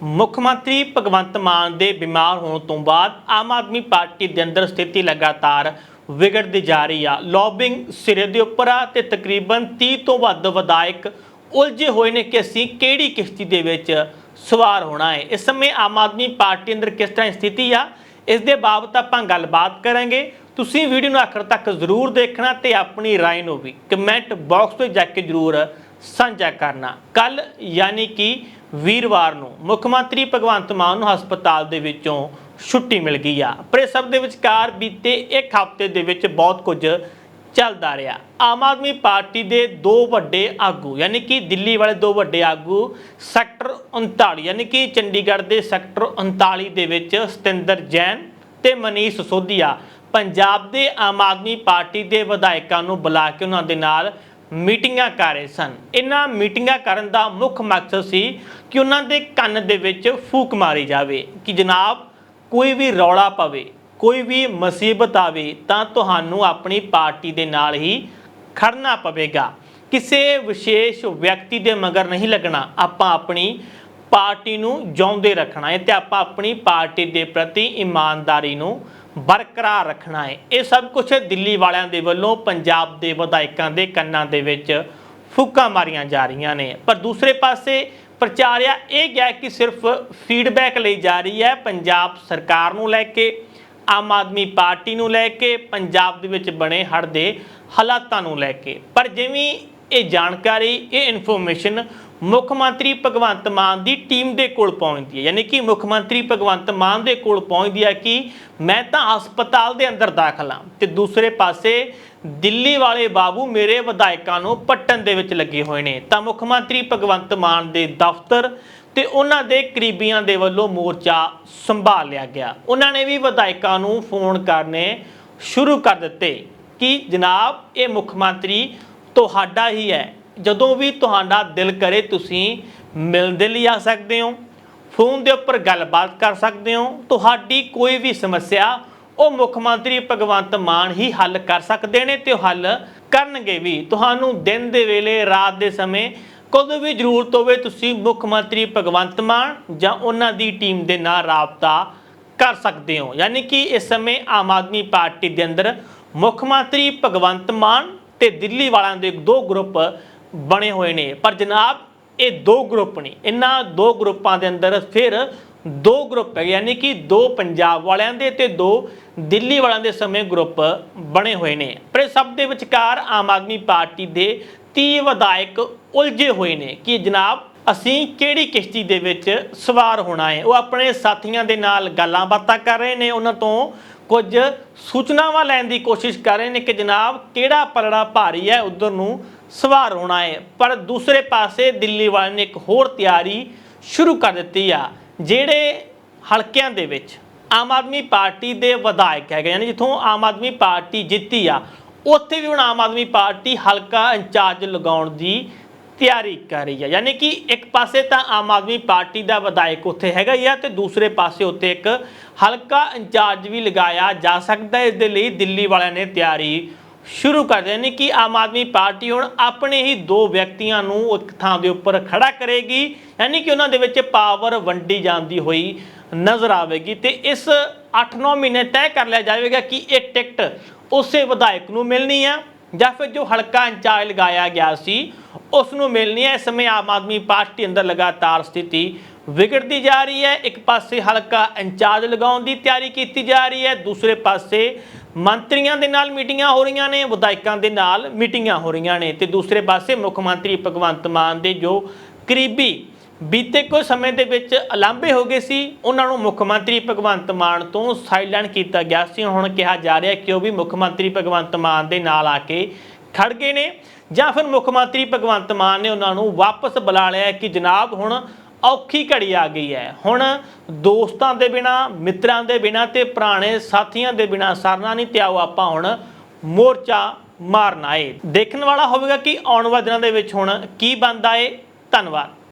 ਮੁੱਖ ਮੰਤਰੀ ਭਗਵੰਤ ਮਾਨ ਦੇ ਬਿਮਾਰ ਹੋਣ ਤੋਂ ਬਾਅਦ ਆਮ ਆਦਮੀ ਪਾਰਟੀ ਦੇ ਅੰਦਰ ਸਥਿਤੀ ਲਗਾਤਾਰ ਵਿਗੜਦੀ ਜਾ ਰਹੀ ਆ ਲੌਬਿੰਗ ਸਿਰੇ ਦੇ ਉੱਪਰ ਆ ਤੇ ਤਕਰੀਬਨ 30 ਤੋਂ ਵੱਧ ਵਿਧਾਇਕ ਉਲਝੇ ਹੋਏ ਨੇ ਕਿ ਅਸੀਂ ਕਿਹੜੀ ਕਿਸ਼ਤੀ ਦੇ ਵਿੱਚ ਸਵਾਰ ਹੋਣਾ ਹੈ ਇਸ ਸਮੇਂ ਆਮ ਆਦਮੀ ਪਾਰਟੀ ਅੰਦਰ ਕਿਸ ਤਰ੍ਹਾਂ ਦੀ ਸਥਿਤੀ ਆ ਇਸ ਦੇ ਬਾਬਤ ਆਪਾਂ ਗੱਲਬਾਤ ਕਰਾਂਗੇ ਤੁਸੀਂ ਵੀਡੀਓ ਨੂੰ ਆਖਰ ਤੱਕ ਜ਼ਰੂਰ ਦੇਖਣਾ ਤੇ ਆਪਣੀ رائے ਨੂੰ ਵੀ ਕਮੈਂਟ ਬਾਕਸ ਵਿੱਚ ਜਾ ਕੇ ਜ਼ਰੂਰ ਸਾਂਝਾ ਕਰਨਾ ਕੱਲ ਯਾਨੀ ਕਿ ਵੀਰਵਾਰ ਨੂੰ ਮੁੱਖ ਮੰਤਰੀ ਭਗਵੰਤ ਮਾਨ ਨੂੰ ਹਸਪਤਾਲ ਦੇ ਵਿੱਚੋਂ ਛੁੱਟੀ ਮਿਲ ਗਈ ਆ। ਪਰ ਸਭ ਦੇ ਵਿਚਕਾਰ ਬੀਤੇ ਇੱਕ ਹਫ਼ਤੇ ਦੇ ਵਿੱਚ ਬਹੁਤ ਕੁਝ ਚੱਲਦਾ ਰਿਹਾ। ਆਮ ਆਦਮੀ ਪਾਰਟੀ ਦੇ ਦੋ ਵੱਡੇ ਆਗੂ, ਯਾਨੀ ਕਿ ਦਿੱਲੀ ਵਾਲੇ ਦੋ ਵੱਡੇ ਆਗੂ, ਸੈਕਟਰ 39 ਯਾਨੀ ਕਿ ਚੰਡੀਗੜ੍ਹ ਦੇ ਸੈਕਟਰ 39 ਦੇ ਵਿੱਚ ਸਤਿੰਦਰ ਜੈਨ ਤੇ ਮਨੀਸ਼ ਸੋਧੀਆ। ਪੰਜਾਬ ਦੇ ਆਮ ਆਦਮੀ ਪਾਰਟੀ ਦੇ ਵਿਧਾਇਕਾਂ ਨੂੰ ਬੁਲਾ ਕੇ ਉਹਨਾਂ ਦੇ ਨਾਲ ਮੀਟਿੰਗਾਂ ਕਰ ਰਹੇ ਸਨ। ਇਹਨਾਂ ਮੀਟਿੰਗਾਂ ਕਰਨ ਦਾ ਮੁੱਖ ਮਕਸਦ ਸੀ ਕਿ ਉਹਨਾਂ ਦੇ ਕੰਨ ਦੇ ਵਿੱਚ ਫੂਕ ਮਾਰੀ ਜਾਵੇ ਕਿ ਜਨਾਬ, ਕੋਈ ਵੀ ਰੌਲਾ ਪਵੇ, ਕੋਈ ਵੀ ਮੁਸੀਬਤ ਆਵੇ ਤਾਂ ਤੁਹਾਨੂੰ ਆਪਣੀ ਪਾਰਟੀ ਦੇ ਨਾਲ ਹੀ ਖੜਨਾ ਪਵੇਗਾ। ਕਿਸੇ ਵਿਸ਼ੇਸ਼ ਵਿਅਕਤੀ ਦੇ ਮਗਰ ਨਹੀਂ ਲੱਗਣਾ। ਆਪਾਂ ਆਪਣੀ ਪਾਰਟੀ ਨੂੰ ਜਿਉਂਦੇ ਰੱਖਣਾ ਹੈ ਤੇ ਆਪਾਂ ਆਪਣੀ ਪਾਰਟੀ ਦੇ ਪ੍ਰਤੀ ਇਮਾਨਦਾਰੀ ਨੂੰ ਬਰਕਰਾਰ ਰੱਖਣਾ ਹੈ। ਇਹ ਸਭ ਕੁਝ ਦਿੱਲੀ ਵਾਲਿਆਂ ਦੇ ਵੱਲੋਂ, ਪੰਜਾਬ ਦੇ ਵਿਧਾਇਕਾਂ ਦੇ ਕੰਨਾਂ ਦੇ ਵਿੱਚ ਫੂਕਾਂ ਮਾਰੀਆਂ ਜਾ ਰਹੀਆਂ ਨੇ। ਪਰ ਦੂਸਰੇ ਪਾਸੇ ਪ੍ਰਚਾਰਿਆ ਇਹ ਗਿਆ ਕਿ ਸਿਰਫ ਫੀਡਬੈਕ ਲਈ ਜਾ ਰਹੀ ਹੈ। ਪੰਜਾਬ ਸਰਕਾਰ ਨੂੰ ਲੈ ਕੇ, ਆਮ ਆਦਮੀ ਪਾਰਟੀ ਨੂੰ ਲੈ ਕੇ, ਪੰਜਾਬ ਦੇ ਵਿੱਚ ਬਣੇ ਹੜ੍ਹ ਦੇ ਹਾਲਾਤਾਂ ਨੂੰ ਲੈ ਕੇ। ਪਰ ਜਿਵੇਂ ਇਹ ਜਾਣਕਾਰੀ, ਇਹ ਇਨਫੋਰਮੇਸ਼ਨ ਮੁੱਖ ਮੰਤਰੀ ਭਗਵੰਤ ਮਾਨ ਦੀ ਟੀਮ ਦੇ ਕੋਲ ਪਹੁੰਚਦੀ ਹੈ। ਯਾਨੀ ਕਿ ਮੁੱਖ ਮੰਤਰੀ ਭਗਵੰਤ ਮਾਨ ਦੇ ਕੋਲ ਪਹੁੰਚਦੀ ਹੈ ਕਿ ਮੈਂ ਤਾਂ ਹਸਪਤਾਲ ਦੇ ਅੰਦਰ ਦਾਖਲ ਹਾਂ ਤੇ ਦੂਸਰੇ ਪਾਸੇ ਦਿੱਲੀ ਵਾਲੇ ਬਾਬੂ ਮੇਰੇ ਵਿਧਾਇਕਾਂ ਨੂੰ ਪੱਟਣ ਦੇ ਵਿੱਚ ਲੱਗੇ ਹੋਏ ਨੇ। ਤਾਂ ਮੁੱਖ ਮੰਤਰੀ ਭਗਵੰਤ ਮਾਨ ਦੇ ਦਫ਼ਤਰ ਤੇ ਉਹਨਾਂ ਦੇ ਕਰੀਬੀਆਂ ਦੇ ਵੱਲੋਂ ਮੋਰਚਾ ਸੰਭਾਲ ਲਿਆ ਗਿਆ। ਉਹਨਾਂ ਨੇ ਵੀ ਵਿਧਾਇਕਾਂ ਨੂੰ ਫੋਨ ਕਰਨੇ ਸ਼ੁਰੂ ਕਰ ਦਿੱਤੇ ਕਿ ਜਨਾਬ, ਇਹ ਮੁੱਖ ਮੰਤਰੀ ਤੁਹਾਡਾ ਹੀ ਹੈ। ਜਦੋਂ ਵੀ ਤੁਹਾਡਾ ਦਿਲ ਕਰੇ ਤੁਸੀਂ ਮਿਲਦੇ ਲਈ ਆ ਸਕਦੇ ਹੋ, ਫੋਨ ਦੇ ਉੱਪਰ ਗੱਲਬਾਤ ਕਰ ਸਕਦੇ ਹੋ, ਤੁਹਾਡੀ ਕੋਈ ਵੀ ਸਮੱਸਿਆ ਉਹ ਮੁੱਖ ਮੰਤਰੀ ਭਗਵੰਤ ਮਾਨ ਹੀ ਹੱਲ ਕਰ ਸਕਦੇ ਨੇ ਤੇ ਉਹ ਹੱਲ ਕਰਨਗੇ ਵੀ। ਤੁਹਾਨੂੰ ਦਿਨ ਦੇ ਵੇਲੇ, ਰਾਤ ਦੇ ਸਮੇਂ ਕਦੋਂ ਵੀ ਜ਼ਰੂਰਤ ਹੋਵੇ ਤੁਸੀਂ ਮੁੱਖ ਮੰਤਰੀ ਭਗਵੰਤ ਮਾਨ ਜਾਂ ਉਹਨਾਂ ਦੀ ਟੀਮ ਦੇ ਨਾਲ ਰਾਬਤਾ ਕਰ ਸਕਦੇ ਹੋ। ਯਾਨੀ ਕਿ ਇਸ ਸਮੇਂ ਆਮ ਆਦਮੀ ਪਾਰਟੀ ਦੇ ਅੰਦਰ ਮੁੱਖ ਮੰਤਰੀ ਭਗਵੰਤ ਮਾਨ ਤੇ ਦਿੱਲੀ ਵਾਲਿਆਂ ਦੇ ਦੋ ਗਰੁੱਪ ਬਣੇ ਹੋਏ ਨੇ। ਪਰ ਜਨਾਬ, ਇਹ ਦੋ ਗਰੁੱਪ ਨੇ। ਇਹਨਾਂ ਦੋ ਗਰੁੱਪਾਂ ਦੇ ਅੰਦਰ ਫਿਰ ਦੋ ਗਰੁੱਪ ਹੈ ਯਾਨੀ ਕਿ ਦੋ ਪੰਜਾਬ ਵਾਲਿਆਂ ਦੇ ਤੇ ਦੋ ਦਿੱਲੀ ਵਾਲਿਆਂ ਦੇ ਸਮੇਂ ਗਰੁੱਪ ਬਣੇ ਹੋਏ ਨੇ। ਪਰ ਇਹ ਸਭ ਦੇ ਵਿਚਕਾਰ ਆਮ ਆਦਮੀ ਪਾਰਟੀ ਦੇ 30 ਵਿਧਾਇਕ ਉਲਝੇ ਹੋਏ ਨੇ ਕਿ ਜਨਾਬ, ਅਸੀਂ ਕਿਹੜੀ ਕਿਸ਼ਤੀ ਦੇ ਵਿੱਚ ਸਵਾਰ ਹੋਣਾ ਹੈ? ਉਹ ਆਪਣੇ ਸਾਥੀਆਂ ਦੇ ਨਾਲ ਗੱਲਾਂ ਬਾਤਾਂ ਕਰ ਰਹੇ ਨੇ, ਉਹਨਾਂ ਤੋਂ ਕੁਝ ਸੂਚਨਾਵਾਂ ਲੈਣ ਦੀ ਕੋਸ਼ਿਸ਼ ਕਰ ਰਹੇ ਨੇ ਕਿ ਜਨਾਬ, ਕਿਹੜਾ ਪਲੜਾ ਭਾਰੀ ਹੈ? ਉਧਰ ਨੂੰ ਸਵਾਰ ਹੋਣਾ ਹੈ। ਪਰ ਦੂਸਰੇ ਪਾਸੇ ਦਿੱਲੀ ਵਾਲੇ ਨੇ ਇੱਕ ਹੋਰ ਤਿਆਰੀ ਸ਼ੁਰੂ ਕਰ ਦਿੱਤੀ ਆ, ਜਿਹੜੇ ਹਲਕਿਆਂ ਦੇ ਵਿੱਚ ਆਮ ਆਦਮੀ ਪਾਰਟੀ ਦੇ ਵਿਧਾਇਕ ਹੈਗੇ ਯਾਨੀ ਜਿੱਥੋਂ ਆਮ ਆਦਮੀ ਪਾਰਟੀ ਜਿੱਤੀ ਆ, ਉੱਥੇ ਵੀ ਹੁਣ ਆਮ ਆਦਮੀ ਪਾਰਟੀ ਹਲਕਾ ਇੰਚਾਰਜ ਲਗਾਉਣ ਦੀ ਤਿਆਰੀ ਕਰ ਰਹੀ ਹੈ। ਯਾਨੀ ਕਿ ਇੱਕ ਪਾਸੇ ਤਾਂ ਆਮ ਆਦਮੀ ਪਾਰਟੀ ਦਾ ਵਿਧਾਇਕ ਉੱਥੇ ਹੈਗਾ ਹੀ ਆ ਤੇ ਦੂਸਰੇ ਪਾਸੇ ਉੱਤੇ ਇੱਕ ਹਲਕਾ ਇੰਚਾਰਜ ਵੀ ਲਗਾਇਆ ਜਾ ਸਕਦਾ ਹੈ। ਇਸ ਦੇ ਲਈ ਦਿੱਲੀ ਵਾਲਿਆਂ ਨੇ ਤਿਆਰੀ ਸ਼ੁਰੂ ਕਰ ਦਿੱਤੀ। ਯਾਨੀ ਕਿ ਆਮ ਆਦਮੀ ਪਾਰਟੀ ਹੁਣ ਆਪਣੇ ਹੀ ਦੋ ਵਿਅਕਤੀਆਂ ਨੂੰ ਇੱਕ ਥਾਂ ਦੇ ਉੱਪਰ ਖੜਾ ਕਰੇਗੀ। ਯਾਨੀ ਕਿ ਉਹਨਾਂ ਦੇ ਵਿੱਚ ਪਾਵਰ ਵੰਡੀ ਜਾਂਦੀ ਹੋਈ ਨਜ਼ਰ ਆਵੇਗੀ ਤੇ ਇਸ 8-9 ਮਹੀਨੇ ਤੈਅ ਕਰ ਲਿਆ ਜਾਵੇਗਾ ਕਿ ਇਹ ਟਿਕਟ ਉਸੇ ਵਿਧਾਇਕ ਨੂੰ ਮਿਲਣੀ ਆ। ਜਾਂ ਫਿਰ ਜੋ ਹਲਕਾ ਇੰਚਾਰਜ ਲਗਾਇਆ ਗਿਆ ਸੀ ਉਸ ਨੂੰ ਮਿਲਣੀ ਹੈ। ਇਸ ਸਮੇਂ ਆਮ ਆਦਮੀ ਪਾਰਟੀ ਅੰਦਰ ਲਗਾਤਾਰ ਸਥਿਤੀ ਵਿਗੜਦੀ ਜਾ ਰਹੀ ਹੈ। ਇੱਕ ਪਾਸੇ ਹਲਕਾ ਇੰਚਾਰਜ ਲਗਾਉਣ ਦੀ ਤਿਆਰੀ ਕੀਤੀ ਜਾ ਰਹੀ ਹੈ। ਦੂਸਰੇ ਪਾਸੇ ਮੰਤਰੀਆਂ ਦੇ ਨਾਲ ਮੀਟਿੰਗਾਂ ਹੋ ਰਹੀਆਂ ਨੇ, ਵਿਧਾਇਕਾਂ ਦੇ ਨਾਲ ਮੀਟਿੰਗਾਂ ਹੋ ਰਹੀਆਂ ਨੇ ਤੇ ਦੂਸਰੇ ਪਾਸੇ ਮੁੱਖ ਮੰਤਰੀ ਭਗਵੰਤ ਮਾਨ ਦੇ ਜੋ ਕਰੀਬੀ ਬੀਤੇ ਕੁਝ ਸਮੇਂ ਦੇ ਵਿੱਚ ਅਲਾਂਭੇ ਹੋ ਗਏ ਸੀ। ਉਹਨਾਂ ਨੂੰ ਮੁੱਖ ਮੰਤਰੀ ਭਗਵੰਤ ਮਾਨ ਤੋਂ ਸਾਈਡਲਾਈਨ ਕੀਤਾ ਗਿਆ ਸੀ। ਹੁਣ ਕਿਹਾ ਜਾ ਰਿਹਾ ਕਿ ਉਹ ਵੀ ਮੁੱਖ ਮੰਤਰੀ ਭਗਵੰਤ ਮਾਨ ਦੇ ਨਾਲ ਆ ਕੇ ਖੜ ਗਏ ਨੇ ਜਾਂ ਫਿਰ ਮੁੱਖ ਮੰਤਰੀ ਭਗਵੰਤ ਮਾਨ ਨੇ ਉਹਨਾਂ ਨੂੰ ਵਾਪਸ ਬੁਲਾ ਲਿਆ ਕਿ ਜਨਾਬ ਹੁਣ ਔਖੀ ਘੜੀ ਆ ਗਈ ਹੈ। ਹੁਣ ਦੋਸਤਾਂ ਦੇ ਬਿਨਾ, ਮਿੱਤਰਾਂ ਦੇ ਬਿਨਾ ਤੇ ਪੁਰਾਣੇ ਸਾਥੀਆਂ ਦੇ ਬਿਨਾ ਸਰਨਾ ਨਹੀਂ ਤੇ ਆਓ ਆਪਾਂ ਹੁਣ ਮੋਰਚਾ ਮਾਰਨਾ ਏ ਦੇਖਣ ਵਾਲਾ ਹੋਵੇਗਾ ਕਿ ਆਉਣ ਵਾਲੇ ਦਿਨਾਂ ਦੇ ਵਿੱਚ ਹੁਣ ਕੀ ਬਣਦਾ ਏ। ਧੰਨਵਾਦ।